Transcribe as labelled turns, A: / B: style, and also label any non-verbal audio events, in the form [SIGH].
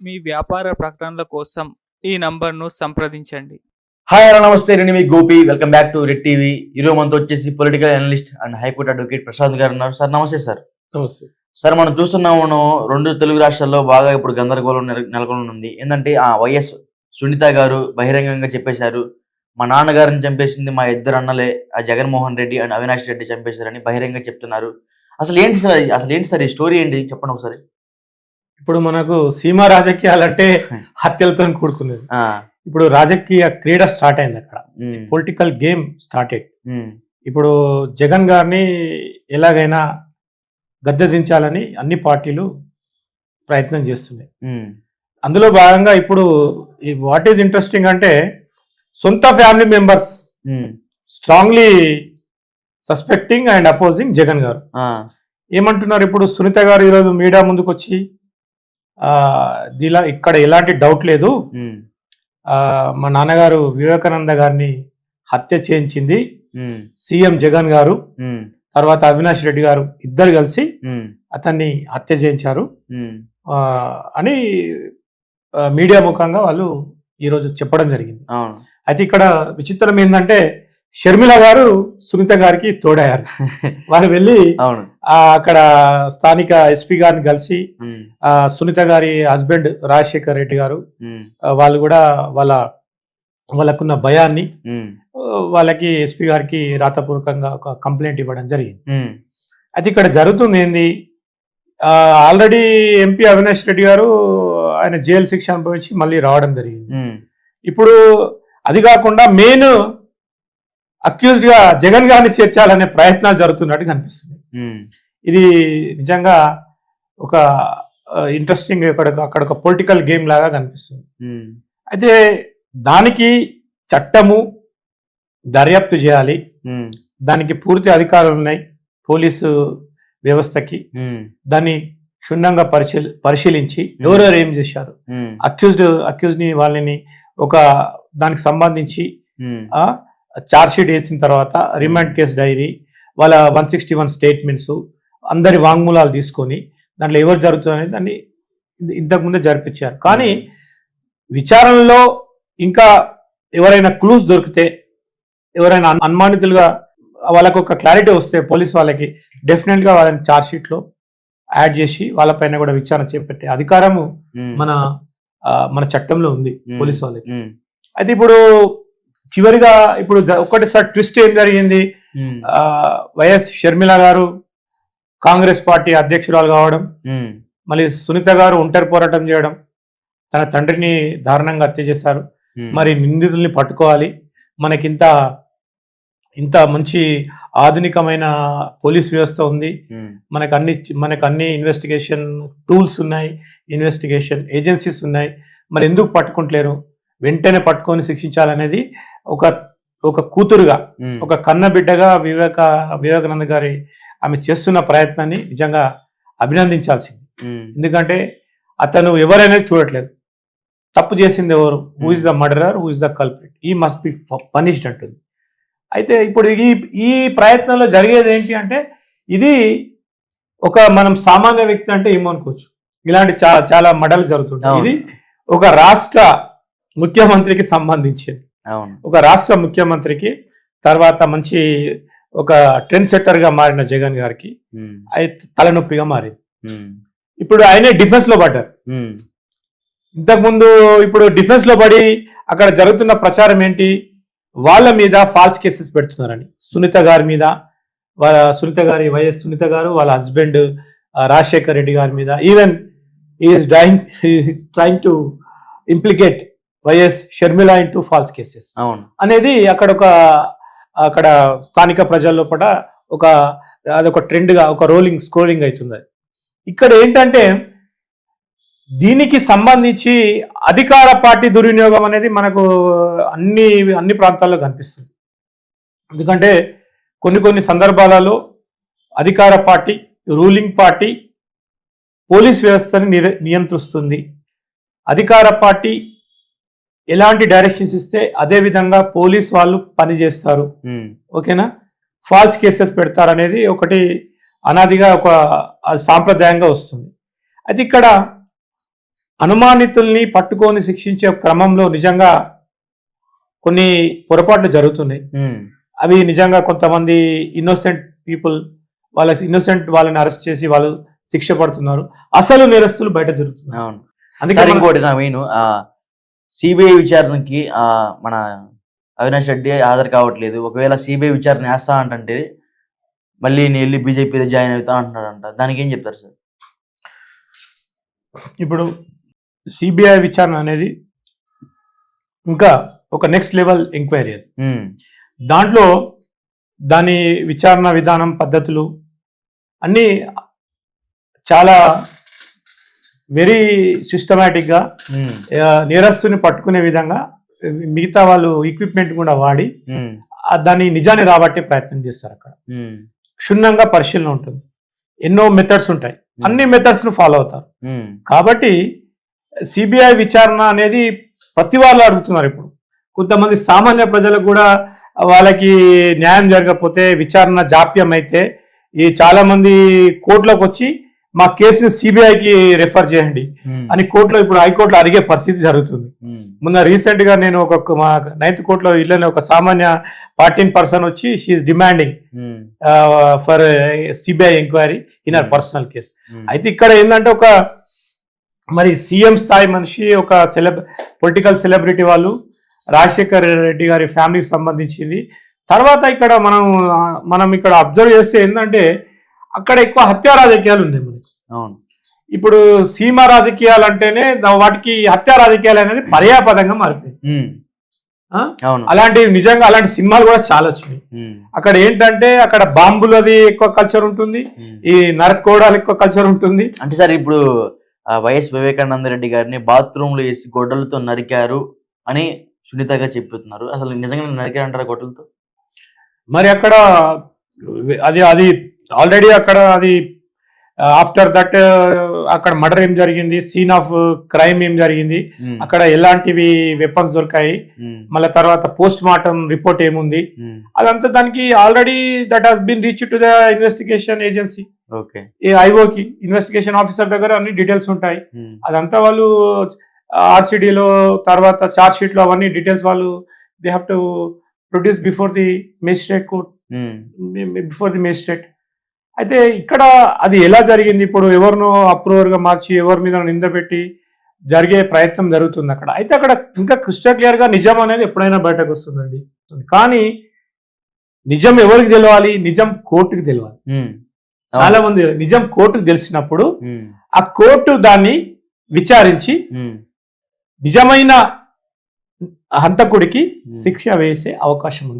A: మీ వ్యాపార ప్రకటనల కోసం ఈ నంబర్ను సంప్రదించండి.
B: హాయ్ హలో నమస్తే నేను మీ Gopi. Welcome back to red TV ఈరోజు మనతో వచ్చేసి political analyst and high court advocate Prashanth గారు ఉన్నారు. సార్ నమస్తే సార్
C: నమస్తే.
B: సార్ మనం చూస్తున్నాము రెండు తెలుగు రాష్ట్రాల్లో బాగా ఇప్పుడు గందరగోళం నెల- నెలకొని ఉంది ఏంటంటే ఆ వైఎస్ సునీత గారు బహిరంగంగా చెప్పేశారు. మా నాన్నగారిని చంపేసింది మా ఇద్దరు అన్నలే ఆ జగన్మోహన్ రెడ్డి అండ్ అవినాష్ రెడ్డి చంపేశారని బహిరంగంగా చెప్తున్నారు. అసలు ఏంటి సార్ అసలు ఏంటి సార్ ఈ స్టోరీ ఏంటి? చెప్పండి ఒకసారి.
C: ఇప్పుడు మనకు సీమా రాజకీయాలంటే [LAUGHS] హత్యలతో కూడుకున్నది.
B: ఆ,
C: ఇప్పుడు రాజకీయ క్రీడ స్టార్ట్ అయింది అక్కడ. Political game started. ఇప్పుడు జగన్ గారిని ఎలాగైనా గద్దె దించాలని అన్ని పార్టీలు ప్రయత్నం చేస్తున్నాయి. అందులో భాగంగా ఇప్పుడు వాట్ ఈజ్ ఇంట్రెస్టింగ్ అంటే సొంత family members strongly suspecting and opposing Jagan గారు. ఏమంటున్నారు ఇప్పుడు సునీత గారు ఈరోజు మీడియా ముందుకు వచ్చి దీలా ఇక్కడ ఎలాంటి డౌట్ లేదు. మా నాన్నగారు వివేకానంద గారిని హత్య చేయించింది సీఎం జగన్ గారు తర్వాత అవినాష్ రెడ్డి గారు ఇద్దరు కలిసి అతన్ని హత్య చేయించారు. అని మీడియా ముఖంగా వాళ్ళు ఈరోజు చెప్పడం జరిగింది.
B: అవును.
C: అయితే ఇక్కడ విచిత్రం ఏంటంటే షర్మిల గారు సునీత గారికి తోడయ్యారు. [LAUGHS] వాళ్ళు వెళ్ళి
B: అవును.
C: అక్కడ స్థానిక ఎస్పీ గారిని కలిసి ఆ, సునీత గారి హస్బెండ్ రాజశేఖర్ రెడ్డి గారు వాళ్ళు కూడా వాళ్ళ వాళ్ళకున్న భయాన్ని వాళ్ళకి ఎస్పీ గారికి రాతపూర్వకంగా ఒక కంప్లైంట్ ఇవ్వడం జరిగింది. అయితే ఇక్కడ జరుగుతుంది ఏంది? ఆల్రెడీ ఎంపీ అవినాష్ రెడ్డి గారు ఆయన జైలు శిక్ష అనుభవించి మళ్ళీ రావడం జరిగింది. ఇప్పుడు అది కాకుండా మెయిన్ అక్యూజ్డ్గా జగన్ గారిని చేర్చాలనే ప్రయత్నాలు జరుగుతున్నట్టు కనిపిస్తుంది ఇది నిజంగా ఒక ఇంట్రెస్టింగ్ ఇక్కడ అక్కడ ఒక పొలిటికల్ గేమ్ లాగా కనిపిస్తుంది. అయితే దానికి చట్టము దర్యాప్తు చేయాలి. దానికి పూర్తి అధికారాలు ఉన్నాయి పోలీసు వ్యవస్థకి. దాన్ని క్షుణ్ణంగా పరిశీలి పరిశీలించి ఎవరెవరు ఏం చేశారు? అక్యూజ్డ్ అక్యూజ్ని వాళ్ళని ఒక దానికి సంబంధించి చార్జ్ షీట్ వేసిన తర్వాత రిమాండ్ కేసు డైరీ వాళ్ళ వన్ సిక్స్టీ వన్ స్టేట్మెంట్స్ అందరి వాంగ్మూలాలు తీసుకొని దాంట్లో ఎవరు జరుగుతుందనేది దాన్ని ఇంత- ఇంతకుముందే జరిపించారు. కానీ విచారణలో ఇంకా ఎవరైనా క్లూస్ దొరికితే ఎవరైనా అన్- అనుమానితులుగా వాళ్ళకు ఒక క్లారిటీ వస్తే పోలీస్ వాళ్ళకి డెఫినెట్గా వాళ్ళని చార్జ్ షీట్లో యాడ్ చేసి వాళ్ళపైన కూడా విచారణ చేపట్టే అధికారము మన మన చట్టంలో ఉంది పోలీస్ వాళ్ళకి. అయితే ఇప్పుడు చివరిగా ఇప్పుడు ఒకటిసారి ట్విస్ట్ ఏం జరిగింది? వైఎస్ షర్మిల గారు కాంగ్రెస్ పార్టీ అధ్యక్షురాలు కావడం మళ్ళీ సునీత గారు ఒంటరి పోరాటం చేయడం తన తండ్రిని దారుణంగా హత్య చేశారు. మరి నిందితుల్ని పట్టుకోవాలి. మనకింత ఇంత మంచి ఆధునికమైన పోలీస్ వ్యవస్థ ఉంది. మనకు అన్ని మనకు అన్ని ఇన్వెస్టిగేషన్ టూల్స్ ఉన్నాయి ఇన్వెస్టిగేషన్ ఏజెన్సీస్ ఉన్నాయి. మరి ఎందుకు పట్టుకుంటలేరు? వెంటనే పట్టుకొని శిక్షించాలనేది ఒక ఒక కూతురుగా ఒక కన్న బిడ్డగా వివేక వివేకానంద గారి ఆమె చేస్తున్న ప్రయత్నాన్ని నిజంగా అభినందించాల్సింది. ఎందుకంటే అతను ఎవరైనా చూడట్లేదు. తప్పు చేసింది ఎవరు? Who is the murderer who is the culprit he must be punished అంటుంది. అయితే ఇప్పుడు ఈ ఈ ప్రయత్నంలో జరిగేది ఏంటి అంటే ఇది ఒక మనం సామాన్య వ్యక్తి అంటే ఏమనుకోవచ్చు ఇలాంటి చాలా చాలా మడలు జరుగుతుంటాయి. ఇది ఒక రాష్ట్ర ముఖ్యమంత్రికి సంబంధించింది. ఒక రాష్ట్ర ముఖ్యమంత్రికి తర్వాత మంచి ఒక ట్రెండ్ సెట్టర్గా మారిన జగన్ గారికి అది తలనొప్పిగా మారింది. ఇప్పుడు ఆయనే డిఫెన్స్లో పడ్డారు ఇంతకుముందు ఇప్పుడు డిఫెన్స్లో పడి అక్కడ జరుగుతున్న ప్రచారం ఏంటి? వాళ్ళ మీద ఫాల్స్ కేసెస్ పెడుతున్నారని. సునీత గారి మీద వాళ్ళ సునీత గారి వైఎస్ సునీత గారు వాళ్ళ హస్బెండ్ రాజశేఖర్ రెడ్డి గారి మీద. Even is drawing trying to implicate YS Sharmila in to false cases.
B: అవును.
C: అనేది అక్కడ ఒక అక్కడ స్థానిక ప్రజల్లో కూడా ఒక అదొక ట్రెండ్గా ఒక రోలింగ్ స్క్రోలింగ్ అవుతుంది. ఇక్కడ ఏంటంటే దీనికి సంబంధించి అధికార పార్టీ దుర్వినియోగం అనేది మనకు అన్ని అన్ని ప్రాంతాల్లో కనిపిస్తుంది. ఎందుకంటే కొన్ని కొన్ని సందర్భాలలో అధికార పార్టీ రూలింగ్ పార్టీ పోలీస్ వ్యవస్థని నియంత్రిస్తుంది. అధికార పార్టీ ఎలాంటి డైరెక్షన్స్ ఇస్తే అదే విధంగా పోలీస్ వాళ్ళు పనిచేస్తారు.
B: ఉమ్,
C: ఓకేనా? ఫాల్స్ కేసెస్ పెడతారనేది ఒకటి అనాదిగా ఒక సాంప్రదాయంగా వస్తుంది. అయితే ఇక్కడ అనుమానితుల్ని పట్టుకొని శిక్షించే క్రమంలో నిజంగా కొన్ని పొరపాట్లు జరుగుతున్నాయి.
B: ఉమ్,
C: అవి నిజంగా కొంతమంది ఇన్నోసెంట్ పీపుల్ వాళ్ళ ఇన్నోసెంట్ వాళ్ళని అరెస్ట్ చేసి వాళ్ళు శిక్ష పడుతున్నారు. అసలు నేరస్తులు బయట జరుగుతున్నారు
B: అవును.
C: అందుకే
B: ఇంకోటి నా మెయిన్ సిబిఐ విచారణకి మన అవినాష్ రెడ్డి హాజరు కావట్లేదు. ఒకవేళ సిబిఐ విచారణ వేస్తా అంటే మళ్ళీ నేను వెళ్ళి బీజేపీలో జాయిన్ అవుతా అంటున్నాడంట. దానికి ఏం చెప్తారు సార్?
C: ఇప్పుడు సిబిఐ విచారణ అనేది ఇంకా ఒక నెక్స్ట్ లెవెల్ ఎంక్వైరీ అది. దాంట్లో దాని విచారణ విధానం పద్ధతులు అన్నీ చాలా వెరీ సిస్టమేటిక్గా
B: ఉమ్,
C: నేరస్తుని పట్టుకునే విధంగా మిగతా వాళ్ళు ఎక్విప్మెంట్ కూడా వాడి ఆ దాన్ని నిజాన్ని రాబట్టే ప్రయత్నం చేస్తారు అక్కడ.
B: ఉమ్,
C: క్షుణ్ణంగా పరిశీలన ఉంటుంది. ఎన్నో మెథడ్స్ ఉంటాయి. అన్ని మెథడ్స్ను ఫాలో అవుతారు. కాబట్టి సిబిఐ విచారణ అనేది ప్రతి వాళ్ళు అడుగుతున్నారు ఇప్పుడు. కొంతమంది సామాన్య ప్రజలకు కూడా వాళ్ళకి న్యాయం జరగకపోతే విచారణ జాప్యం అయితే ఈ చాలా మంది కోర్టులోకి వచ్చి మా కేసుని సిబిఐకి రెఫర్ చేయండి.
B: ఉమ్,
C: అని కోర్టులో ఇప్పుడు హైకోర్టులో అడిగే పరిస్థితి జరుగుతుంది.
B: ఉమ్,
C: మొన్న రీసెంట్గా నేను ఒక మా నైన్త్ కోర్టులో ఇట్లనే ఒక సామాన్య పార్టీన్ పర్సన్ వచ్చి she's demanding for CBI enquiry in uh
B: Hmm.
C: Personal case అయితే ఇక్కడ ఏంటంటే ఒక మరి సీఎం స్థాయి మనిషి ఒక సెలబ్ పొలిటికల్ సెలబ్రిటీ వాళ్ళు రాజశేఖర్ రెడ్డి గారి ఫ్యామిలీకి సంబంధించింది. తర్వాత ఇక్కడ మనం మనం ఇక్కడ అబ్జర్వ్ చేస్తే ఏంటంటే అక్కడ ఎక్కువ హత్యా రాజకీయాలు ఉన్నాయి మనకి.
B: అవును.
C: ఇప్పుడు సీమ రాజకీయాలు అంటేనే వాటికి హత్యా రాజకీయాలు అనేది పర్యాపదంగా మారిపోయింది అలాంటి నిజంగా అలాంటి సినిమాలు కూడా చాలా వచ్చినాయి. అక్కడ ఏంటంటే అక్కడ బాంబులది ఎక్కువ కల్చర్ ఉంటుంది. ఈ నరకోడాలు ఎక్కువ కల్చర్ ఉంటుంది.
B: అంటే సార్ ఇప్పుడు వైఎస్ వివేకానంద రెడ్డి గారిని బాత్రూమ్లో వేసి గొడ్డలతో నరికారు అని సునీతగా చెప్తున్నారు. అసలు నిజంగా నరికారు అంటారా గొడ్డలతో?
C: మరి అక్కడ అది అది ఆల్రెడీ అక్కడ అది ఆఫ్టర్ దట్ అక్కడ మర్డర్ ఏం జరిగింది సీన్ ఆఫ్ క్రైమ్ ఏం జరిగింది అక్కడ ఎలాంటివి వెపన్స్ దొరికాయి మళ్ళీ తర్వాత పోస్ట్ మార్టం రిపోర్ట్ ఏముంది అదంతా దానికి already that has been reach to the investigation agency.
B: Okay.
C: ఐఓకి investigation officer దగ్గర అన్ని డీటెయిల్స్ ఉంటాయి. అదంతా వాళ్ళు ఆర్సిడిలో తర్వాత చార్జ్ షీట్లో అవన్నీ డీటెయిల్స్ వాళ్ళు they have to produce before the magistrate court before the magistrate అయితే ఇక్కడ అది ఎలా జరిగింది? ఇప్పుడు ఎవరినో అప్రూవర్గా మార్చి ఎవరి మీద నింద పెట్టి జరిగే ప్రయత్నం జరుగుతుంది అక్కడ. అయితే అక్కడ ఇంకా క్రిస్టల్ క్లియర్గా నిజం అనేది ఎప్పుడైనా బయటకు వస్తుందండి. కానీ నిజం ఎవరికి తెలవాలి? నిజం కోర్టుకి తెలవాలి. చాలా మంది నిజం కోర్టుకు తెలిసినప్పుడు ఆ కోర్టు దాన్ని విచారించి నిజమైన హంతకుడికి. శిక్ష వేసే అవకాశం ఉంది.